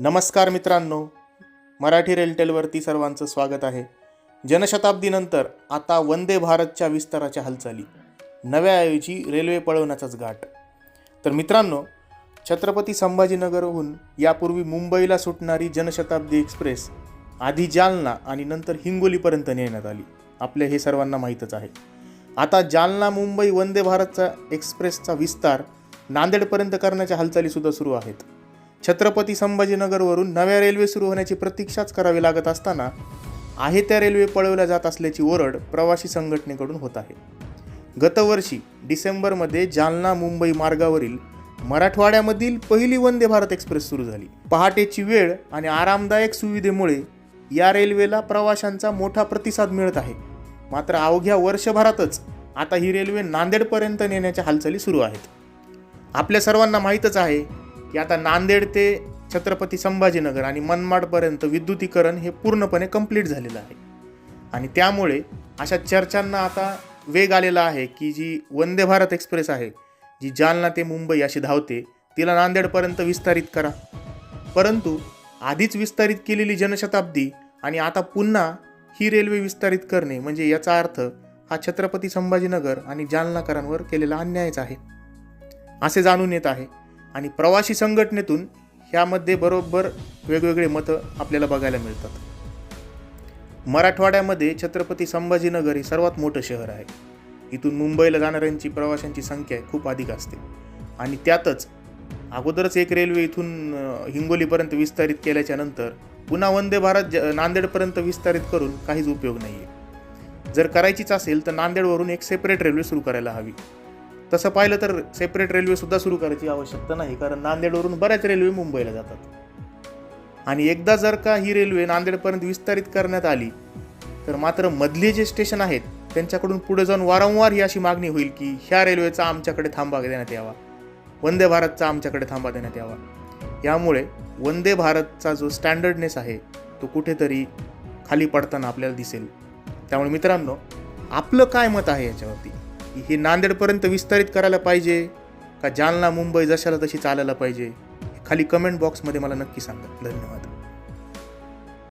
नमस्कार मित्रांनो मराठी रेलटेलवरती सर्वांचं स्वागत आहे. जनशताब्दीनंतर आता वंदे भारतच्या विस्ताराच्या हालचाली नव्याऐवजी रेल्वे पळवण्याचाच घाट. तर मित्रांनो छत्रपती संभाजीनगरहून यापूर्वी मुंबईला सुटणारी जनशताब्दी एक्सप्रेस आधी जालना आणि नंतर हिंगोलीपर्यंत नेण्यात आली. आपले हे सर्वांना माहीतच आहे. आता जालना मुंबई वंदे भारतचा एक्सप्रेसचा विस्तार नांदेडपर्यंत करण्याच्या हालचालीसुद्धा सुरू आहेत. छत्रपती संभाजीनगरवरून नव्या रेल्वे सुरू होण्याची प्रतीक्षाच करावी लागत असताना आहे त्या रेल्वे पळवल्या जात असल्याची ओरड प्रवासी संघटनेकडून होत आहे. गतवर्षी डिसेंबरमध्ये जालना मुंबई मार्गावरील मराठवाड्यामधील पहिली वंदे भारत एक्सप्रेस सुरू झाली. पहाटेची वेळ आणि आरामदायक सुविधेमुळे या रेल्वेला प्रवाशांचा मोठा प्रतिसाद मिळत आहे. मात्र अवघ्या वर्षभरातच आता ही रेल्वे नांदेडपर्यंत नेण्याच्या हालचाली सुरू आहेत. आपल्या सर्वांना माहीतच आहे की आता नांदेड ते छत्रपती संभाजीनगर आणि मनमाडपर्यंत विद्युतीकरण हे पूर्णपणे कंप्लीट झालेलं आहे. आणि त्यामुळे अशा चर्चांना आता वेग आलेला आहे की जी वंदे भारत एक्सप्रेस आहे जी जालना ते मुंबई अशी धावते तिला नांदेडपर्यंत विस्तारित करा. परंतु आधीच विस्तारित केलेली जनशताब्दी आणि आता पुन्हा ही रेल्वे विस्तारित करणे म्हणजे याचा अर्थ हा छत्रपती संभाजीनगर आणि जालनाकरांवर केलेला अन्यायच आहे. असे जाणून येत आहे आणि प्रवासी संघटनेतून ह्यामध्ये बरोबर वेगवेगळे मतं आपल्याला बघायला मिळतात. मराठवाड्यामध्ये छत्रपती संभाजीनगर हे सर्वात मोठं शहर आहे. इथून मुंबईला जाणाऱ्यांची प्रवाशांची संख्या खूप अधिक असते. आणि त्यातच अगोदरच एक रेल्वे इथून हिंगोलीपर्यंत विस्तारित केल्याच्यानंतर पुन्हा वंदे भारत ज नांदेडपर्यंत विस्तारित करून काहीच उपयोग नाही आहे जर करायचीच असेल तर नांदेडवरून एक सेपरेट रेल्वे सुरू करायला हवी. तसं पाहिलं तर सेपरेट रेल्वेसुद्धा सुरू करायची आवश्यकता नाही कारण नांदेडवरून बऱ्याच रेल्वे मुंबईला जातात. आणि एकदा जर का ही रेल्वे नांदेडपर्यंत विस्तारित करण्यात आली तर मात्र मधले जे स्टेशन आहेत त्यांच्याकडून पुढे जाऊन वारंवार ही अशी मागणी होईल की ह्या रेल्वेचा आमच्याकडे थांबा देण्यात यावा. वंदे भारतचा आमच्याकडे थांबा देण्यात यावा. यामुळे वंदे भारतचा जो स्टँडर्डनेस आहे तो कुठेतरी खाली पडताना आपल्याला दिसेल. त्यामुळे मित्रांनो आपलं काय मत आहे याच्यावरती? हे नांदेडपर्यंत विस्तारित करायला पाहिजे का जालना मुंबई जशाला तशी चालायला पाहिजे खाली कमेंट बॉक्समध्ये मला नक्की सांगा. धन्यवाद.